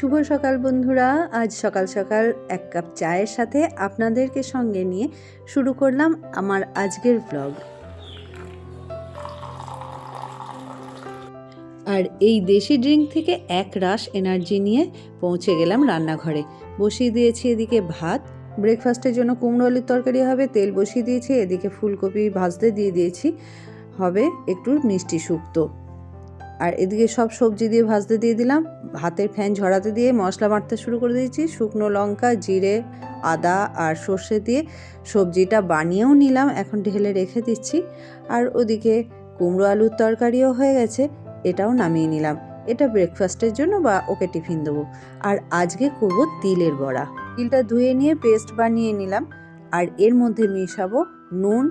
শুভ সকাল বন্ধুরা। আজ সকাল সকাল এক কাপ চায়ের সাথে আপনাদেরকে সঙ্গে নিয়ে শুরু করলাম আমার আজকের ব্লগ আর এই দেশি ড্রিঙ্ক থেকে এক রাশ এনার্জি নিয়ে পৌঁছে গেলাম রান্নাঘরে। বসিয়ে দিয়েছি এদিকে ভাত। ব্রেকফাস্টের জন্য কুমড়ো আলুর তরকারি হবে, তেল বসিয়ে দিয়েছি, এদিকে ফুলকপি ভাজতে দিয়ে দিয়েছি। হবে একটু মিষ্টি শুক্তো আর এদিকে সব সবজি দিয়ে ভাজতে দিয়ে দিলাম। হাতের ফ্যান ঝরাতে দিয়ে মশলা বাটতে শুরু করে দিয়েছি। শুকনো লঙ্কা, জিরে, আদা আর সর্ষে দিয়ে সবজিটা বানিয়েও নিলাম। এখন ঢেলে রেখে দিচ্ছি। আর ওদিকে কুমড়ো আলুর তরকারিও হয়ে গেছে। এটাও নামিয়ে নিলাম। এটা ব্রেকফাস্টের জন্য বা ওকে টিফিন দেবো। আর আজকে করব তিলের বড়া। তিলটা ধুয়ে নিয়ে পেস্ট বানিয়ে নিলাম। আর এর মধ্যে মিশাবো নুন,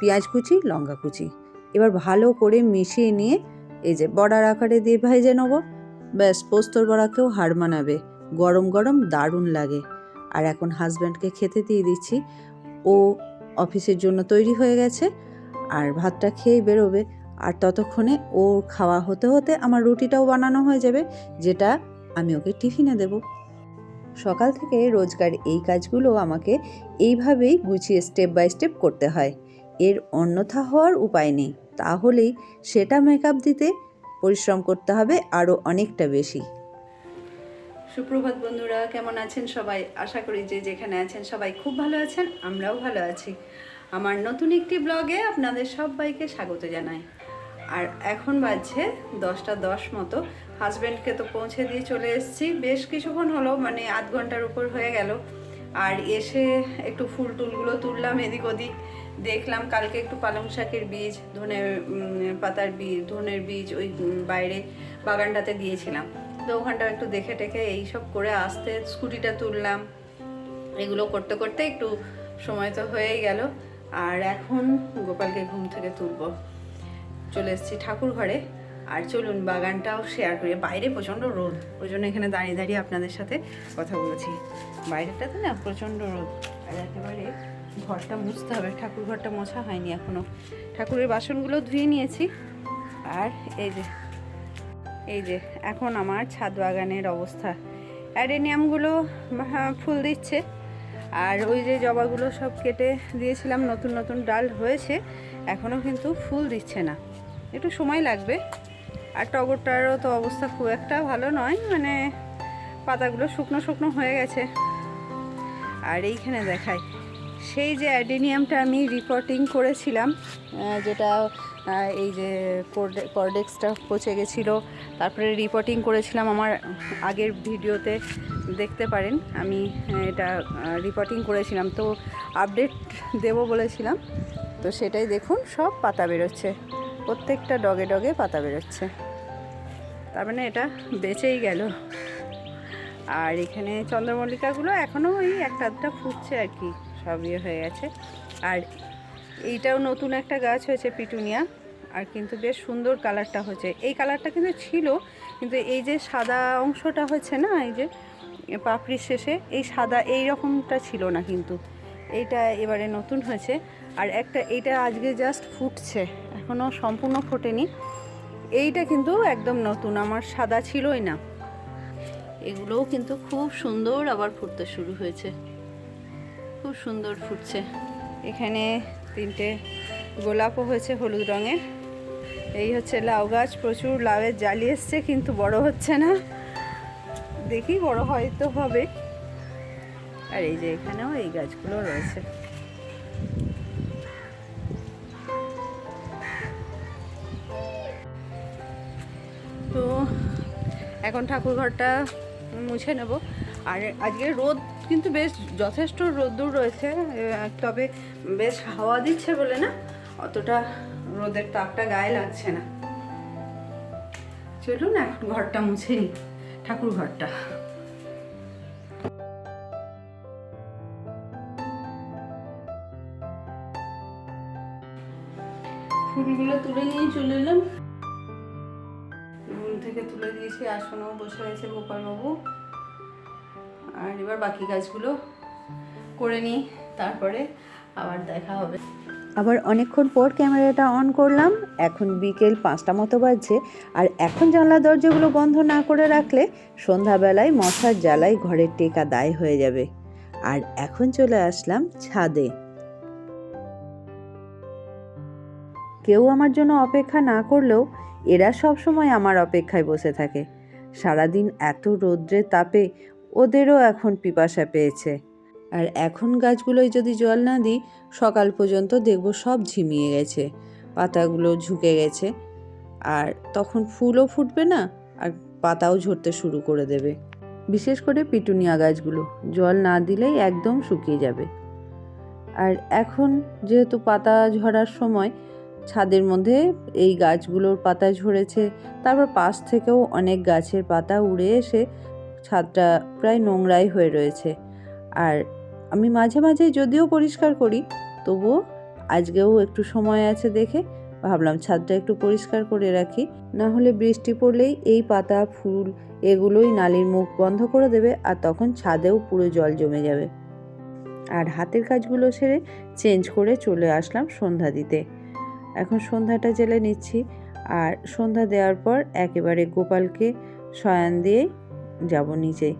পেঁয়াজ কুচি, লঙ্কা কুচি। এবার ভালো করে মিশিয়ে নিয়ে এই যে বড়ার আকারে দিয়ে ভেজে নেব। ব্যাস, পোস্তর বড়াকেও হার মানাবে। গরম গরম দারুণ লাগে। আর এখন হাজব্যান্ডকে খেতে দিয়ে দিচ্ছি। ও অফিসের জন্য তৈরি হয়ে গেছে। আর ভাতটা খেয়েই বেরোবে। আর ততক্ষণে ওর খাওয়া হতে হতে আমার রুটিটাও বানানো হয়ে যাবে, যেটা আমি ওকে টিফিনে দেব। সকাল থেকে রোজগার এই কাজগুলো আমাকে এইভাবেই গুছিয়ে স্টেপ বাই স্টেপ করতে হয়। এর অন্যথা হওয়ার উপায় নেই। তাহলেই সেটা মেকআপ দিতে পরিশ্রম করতে হবে আরও অনেকটা বেশি। সুপ্রভাত বন্ধুরা, কেমন আছেন সবাই? আশা করি যে যেখানে আছেন সবাই খুব ভালো আছেন, আমরাও ভালো আছি। আমার নতুন একটি ব্লগে আপনাদের সবাইকে স্বাগত জানাই। আর এখন বাজছে দশটা দশ মতো। হাজব্যান্ডকে তো পৌঁছে দিয়ে চলে এসেছি। বেশ কিছুক্ষণ হলো মানে আধ ঘণ্টার উপর হয়ে গেল। আর এসে একটু ফুল টুলগুলো তুললাম এদিক ওদিক। দেখলাম কালকে একটু পালং শাকের বীজ ধনে উম, পাতার বীজ ধনের বীজ ওই বাইরে বাগানটাতে দিয়েছিলাম। তো ওখানটা একটু দেখে টেখে এইসব করে আসতে স্কুটিটা তুললাম। এগুলো করতে করতে একটু সময় তো হয়েই গেল। আর এখন গোপালকে ঘুম থেকে তুলবো। চলে এসেছি ঠাকুর ঘরে। আর চলুন বাগানটাও শেয়ার করি। বাইরে প্রচণ্ড রোদ। ওই জন্য এখানে দাঁড়িয়ে দাঁড়িয়ে আপনাদের সাথে কথা বলছি। বাইরেটাতে না প্রচণ্ড রোদ। আর একেবারে ঘরটা মুছতে হবে। ঠাকুর ঘরটা মোছা হয়নি এখনও। ঠাকুরের বাসনগুলো ধুয়ে নিয়েছি। আর এই যে এই যে এখন আমার ছাদ বাগানের অবস্থা। অ্যাডেনিয়ামগুলো হ্যাঁ, ফুল দিচ্ছে। আর ওই যে জবাগুলো সব কেটে দিয়েছিলাম নতুন নতুন ডাল হয়েছে। এখনও কিন্তু ফুল দিচ্ছে না। একটু সময় লাগবে। আর টগরটারও তো অবস্থা খুব একটা ভালো নয়। মানে পাতাগুলো শুকনো শুকনো হয়ে গেছে। আর এইখানে দেখাই। সেই যে অ্যাডেনিয়ামটা আমি রিপোর্টিং করেছিলাম যেটা এই যে কর্ডেক্সটা পচে গেছিল, তারপরে রিপোর্টিং করেছিলাম আমার আগের ভিডিওতে, দেখতে পারেন, আমি এটা রিপোর্টিং করেছিলাম। তো আপডেট দেব বলেছিলাম, তো সেটাই দেখুন, সব পাতা বেরোচ্ছে, প্রত্যেকটা ডগে ডগে পাতা বেরোচ্ছে। তার মানে এটা বেঁচেই গেল। আর এখানে চন্দ্রমল্লিকাগুলো এখনও ওই একটা আধটা ফুটছে আর কি। সব ইয়ে হয়ে গেছে। আর এইটাও নতুন একটা গাছ হয়েছে পিটুনিয়া। আর কিন্তু বেশ সুন্দর কালারটা হয়েছে। এই কালারটা কিন্তু ছিল, কিন্তু এই যে সাদা অংশটা হচ্ছে না, এই যে পাপড়ির শেষে, এই সাদা এই রকমটা ছিল না কিন্তু। এইটা এবারে নতুন হয়েছে। আর একটা, এইটা আজকে জাস্ট ফুটছে এখনও সম্পূর্ণ ফোটেনি। এইটা কিন্তু একদম নতুন, আমার সাদা ছিলই না। এগুলোও কিন্তু খুব সুন্দর আবার ফুটতে শুরু হয়েছে। খুব সুন্দর ফুটছে। এখানে তিনটে গোলাপও হয়েছে হলুদ রঙের এই হচ্ছে লাউ গাছ, প্রচুর লাউয়ের জালি এসছে, কিন্তু বড় হচ্ছে না। দেখি বড় হয়তো হবে। আর এই যে এখানেও এই গাছগুলো রয়েছে। তো এখন ঠাকুর ঘরটা মুছে নেব। আর আজকে রোদ কিন্তু বেশ যথেষ্ট রোদ্দুর রয়েছে তবে বেশ হাওয়া দিচ্ছে বলে না, অতটা রোদের তাপটা গায়ে লাগছে না। চলুন এখন ঘরটা মুছে নিই, ঠাকুর ঘরটা। ফুলগুলো তুলে নিয়ে চলে এলাম। রুম থেকে তুলে দিয়েছি, আসনও বসে রয়েছে গোপালবাবু। আর এবার বাকি কাজগুলো করে নিই, তারপরে আবার দেখা হবে। আবার অনেকক্ষণ পর ক্যামেরাটা অন করলাম, এখন বিকেল পাঁচটা মতো বাজছে, আর এখন জানলা দরজাগুলো বন্ধ না করে রাখলে সন্ধ্যাবেলায় মশার জ্বালায় ঘরের টেকা দায় হয়ে যাবে। আর এখন চলে আসলাম ছাদে। কেউ আমার জন্য অপেক্ষা না করলেও এরা সব সময় আমার অপেক্ষায় বসে থাকে। সারাদিন এত রৌদ্রের তাপে ওদেরও এখন পিপাসা পেয়েছে। আর এখন গাছগুলোয় যদি জল না দিই, সকাল পর্যন্ত দেখব সব ঝিমিয়ে গেছে, পাতাগুলো ঝুঁকে গেছে। আর তখন ফুলও ফুটবে না, আর পাতাও ঝরতে শুরু করে দেবে। বিশেষ করে পিটুনিয়া গাছগুলো, জল না দিলেই একদম শুকিয়ে যাবে। আর এখন যেহেতু পাতা ঝরার সময়, ছাদের মধ্যে এই গাছগুলোর পাতা ঝরেছে, তারপর পাশ থেকেও অনেক গাছের পাতা উড়ে এসে ছাদটা প্রায় নোংরাই হয়ে রয়েছে। আর আমি মাঝে মাঝে যদিও পরিষ্কার করি, তবুও আজকেও একটু সময় আছে দেখে ভাবলাম ছাদটা একটু পরিষ্কার করে রাখি। না হলে বৃষ্টি পড়লেই এই পাতা, ফুল এগুলোই নালির মুখ বন্ধ করে দেবে আর তখন ছাদেও পুরো জল জমে যাবে। আর হাতের কাজগুলো সেরে চেঞ্জ করে চলে আসলাম সন্ধ্যা দিতে। এখন সন্ধ্যাটা জেলে নিচ্ছি। আর সন্ধ্যা দেওয়ার পর একেবারে গোপালকে শয়ান দিয়ে যাব নিচে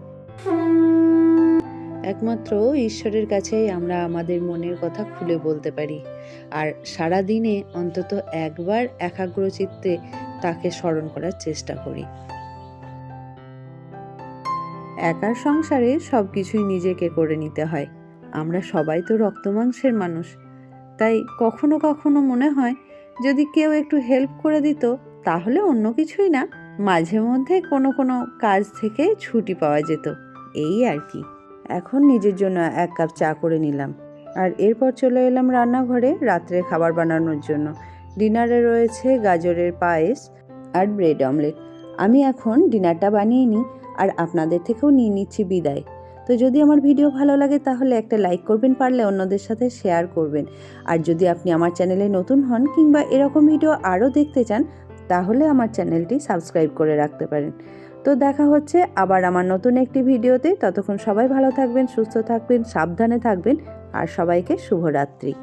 একমাত্র ঈশ্বরের কাছেই আমরা আমাদের মনের কথা খুলে বলতে পারি। আর সারা দিনে অন্তত একবার একাগ্র চিত্তে তাকে স্মরণ করার চেষ্টা করি। একার সংসারে সব কিছুই নিজেকে করে নিতে হয়। আমরা সবাই তো রক্তমাংসের মানুষ। তাই কখনো কখনো মনে হয়, যদি কেউ একটু হেল্প করে দিত, তাহলে অন্য কিছুই না। মাঝে মধ্যে কোনো কোনো কাজ থেকে ছুটি পাওয়া যেত, এই আর কি। এখন নিজের জন্য এক কাপ চা করে নিলাম। আর এরপর চলে এলাম রান্নাঘরে রাত্রে খাবার বানানোর জন্য। ডিনারে রয়েছে গাজরের পায়েস আর ব্রেড অমলেট। আমি এখন ডিনারটা বানিয়ে নিই আর আপনাদের থেকেও নিয়ে নিচ্ছি বিদায়। তো যদি আমার ভিডিও ভালো লাগে তাহলে একটা লাইক করবেন, পারলে অন্যদের সাথে শেয়ার করবেন। আর যদি আপনি আমার চ্যানেলে নতুন হন কিংবা এরকম ভিডিও আরও দেখতে চান তাহলে আমার চ্যানেলটি সাবস্ক্রাইব করে রাখতে পারেন। তো দেখা হচ্ছে আবার আমার নতুন একটি ভিডিওতে। ততক্ষণ সবাই ভালো থাকবেন, সুস্থ থাকবেন, সাবধানে থাকবেন। আর সবাইকে শুভরাত্রি।